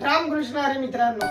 रामकृष्ण हरी मित्रांनो.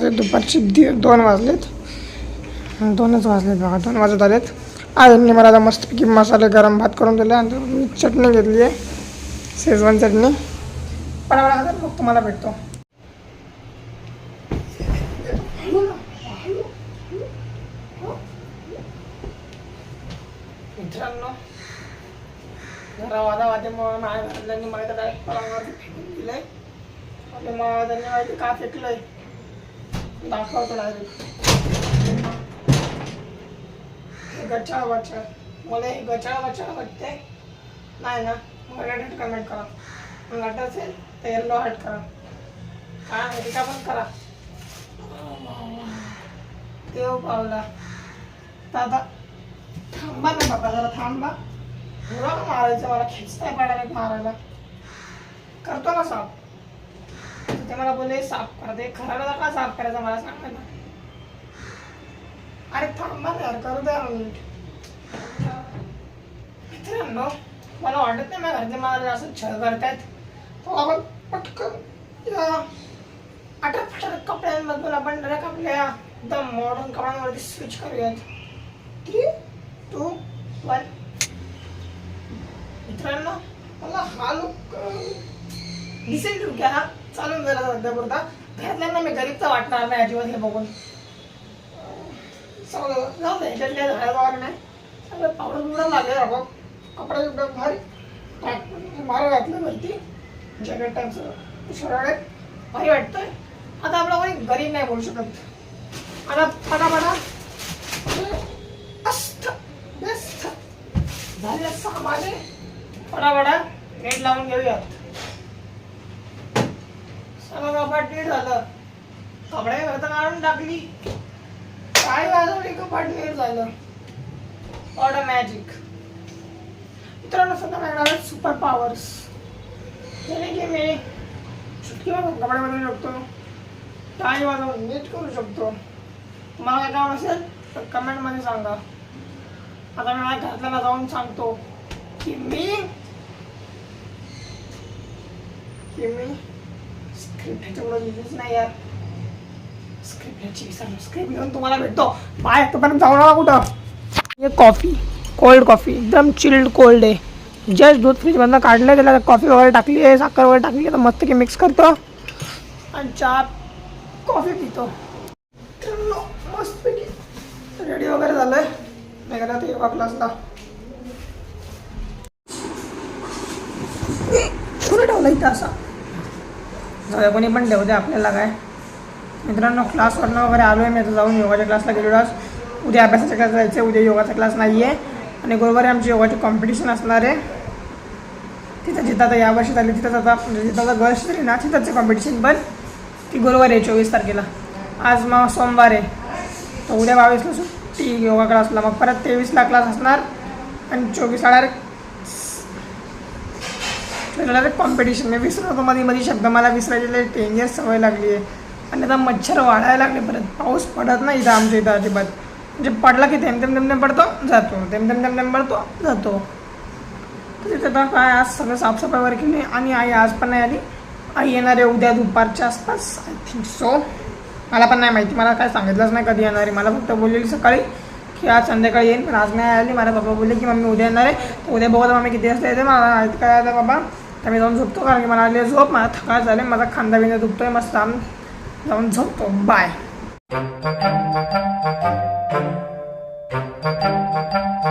वाजले दुपारचे दि दोन वाजलेत. दोनच वाजलेत बघा दोन वाजत आलेत. आईंनी मला आता मस्तपैकी मसाले गरम भात करून दिले आणि मी चटणी घेतली आहे शेजवान चटणी. पण मला मग तुम्हाला भेटतो. मित्रांनो जरा वादा वादेमुळे माझ्या घरातल्यांनी मला डायरेक्ट पलंगावरती फेकून दिलंय आणि मग त्यांनी माहिती का फेकलंय? दाखवतो डायरेक्ट गचाळ बचाळ मला हे गचाळ बचाळ वाटते नाही ना मग रेड हट कमेंट करा मग हट असेल तर येल्लो हट करा काय माहिती का पण करा देव पावला दादा थांबा ना बाबा जरा थांबा एवढा मारायचं मला खेचताय पाडायला मारायला करतो ना साप. ते मला बोलले साफ करा ते खराला का साफ करायचा मला सांग ना. अरे थांबा ना यार करू द्या मित्रांनो मला वाटत नाही माझ्या घरचे मला असं छळ करतायत. तो आपण पटकन या कपड्यांमधून आपण डायरेक्ट आपल्या एकदम मॉडर्न कपड्यांवरती स्विच करूयात. थ्री टू वन मित्रांनो मला हा लुक डिसेंट लुक हा. चालून गेला सध्या पुरता घरातल्यांना मी गरीबचा वाटणार नाही अजिबात हे बघून. सगळं जाऊ दे ह्याच्यात काही नाही. सगळं पावडर बिवडर लागले बाबा. कपडे बिपडे भारी. टाक- भारी घातलं वरती. जॅकेट टाईपचं शर्ट भारी वाटतंय. आता आपला कोणी गरीब नाही बोलू शकत. आता फटाफटा. अस्त व्यस्त. झाले सामाने फटाफटा. नेट लावून घेऊयात. मग कपाट झालं. कपडे करता काढून टाकली. काय वाजवली कपाट नीट झालं. ऑर्डर मॅजिक मित्रांनो सध्या माझ्याकडे सुपर पॉवर्स त्याने की मी चुटकीवर कपडे बदलू शकतो. टाळी वाजवून नीट करू शकतो. मला काय काम असेल तर कमेंटमध्ये सांगा. आता मी माझ्या घरातल्याला जाऊन सांगतो की मी की मी स्क्रिप्ट ह्याच्याकडे लिहिलीच नाही यार स्क्रिप्ट ह्याची विसरलो स्क्रिप्ट घेऊन तुम्हाला भेटतो बाय तोपर्यंत जाऊ नका कुठं हे कॉफी कोल्ड कॉफी एकदम चिल्ड कोल्ड आहे. जस्ट दूध फ्रीजमधनं काढलं त्याला कॉफी वगैरे टाकली आहे साखर वगैरे टाकली आहे तर मस्त की मिक्स करतो. आणि चहा कॉफी पितो. मस्तपैकी रेडी वगैरे झालंय. नाही का ते योगा क्लासला ठेवला इथं असा? जाऊया कोणी पण ठेवते दे आपल्याला काय? मित्रांनो क्लासवरनं वगैरे आलो आहे मी आता जाऊन योगाच्या क्लासला गेलेलो आज. उद्या अभ्यासाच्या क्लास जायचं आहे उद्या योगाचा क्लास नाही आहे आणि गुरुवारी आमची योगाची कॉम्पिटिशन असणार आहे. तिथं जिथं आता या वर्षी झाली तिथंच आता म्हणजे जिथं आता गर्ल्स तरी ना तिथंच आहे कॉम्पिटिशन पण ती गुरुवारी आहे चोवीस तारखेला. आज मग सोमवार आहे. तर उद्या बावीसला सुट्टी योगा क्लासला मग परत तेवीसला क्लास असणार. आणि चोवीसला डायरेक्ट डायरेक्ट कॉम्पिटिशन मी होतो मध्ये मध्ये शब्द मला विसरायची डेंजर सवय लागली आहे आणि आता मच्छर वाढायला लागले परत. पाऊस पडत नाही इथं आमच्या इथं अजिबात. म्हणजे पडला की थेंब थेंब थेंब पडतो जातो. थेंब थेंब थेंब पडतो जातो. तर तिथे आता काय आज सगळं साफसफाई वगैरे केली आणि आई आज पण नाही आली. आई येणार आहे उद्या दुपारच्या आसपास आय थिंक सो मला पण नाही माहिती. मला काय सांगितलंच नाही कधी येणार आहे. मला फक्त बोललेली सकाळी की आज संध्याकाळी येईन पण आज नाही आली. मला बाबा बोलले की मम्मी उद्या येणार आहे. तर उद्या बघा मम्मी किती वाजता येते. मला काय आता बाबा? तर मी जाऊन झोपतो कारण की मला आले झोप मला थकाळ झाले माझा खांदा बिंदा दुखतोय मस्त जाऊन जाऊन झोपतो. बाय